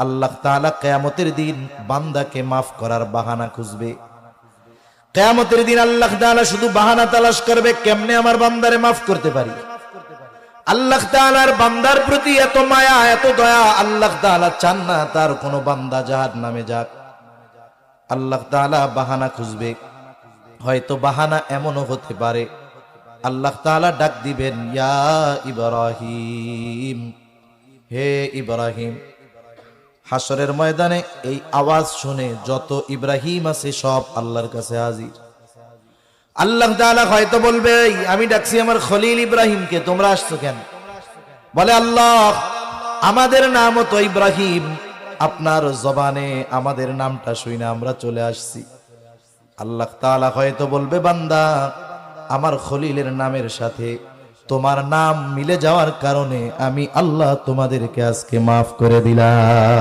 আল্লাহ তাআলা কেয়ামতের দিন বান্দাকে মাফ করার বাহানা খুঁজবে। কেয়ামতের দিন আল্লাহ তাআলা শুধু বাহানা তালাশ করবে, কেমনে আমার বান্দারে মাফ করতে পারি? আল্লাহ তাআলার বান্দার প্রতি এত মায়া, এত দয়া, আল্লাহ তাআলা চান না তার কোনো বান্দা যাহার নামে যাক। আল্লাহ তাআলা বাহানা খুঁজবে। হয়তো বাহানা এমনও হতে পারে। আল্লাহ তাআলা ডাক দিবেন, ইয়া ইব্রাহিম, হে ইব্রাহিম হাসরের ময়দানে এই আওয়াজ শুনে যত ইব্রাহিম আছে সব আল্লাহর কাছে হাজির। আল্লাহ হয়তো বলবে আমি ডাকছি আমার খলিল ইব্রাহিমকে, তোমরা আসছো কেন? বলে, আল্লাহ, আমাদের নামও তো ইব্রাহিম। আপনার জবানে আমাদের নামটা শুই না, আমরা চলে আসছি। আল্লাহ তাআলা হয়তো বলবে, বান্দা, আমার খলিলের নামের সাথে তোমার নাম মিলে যাওয়ার কারণে আমি আল্লাহ তোমাদেরকে আজকে মাফ করে দিলাম।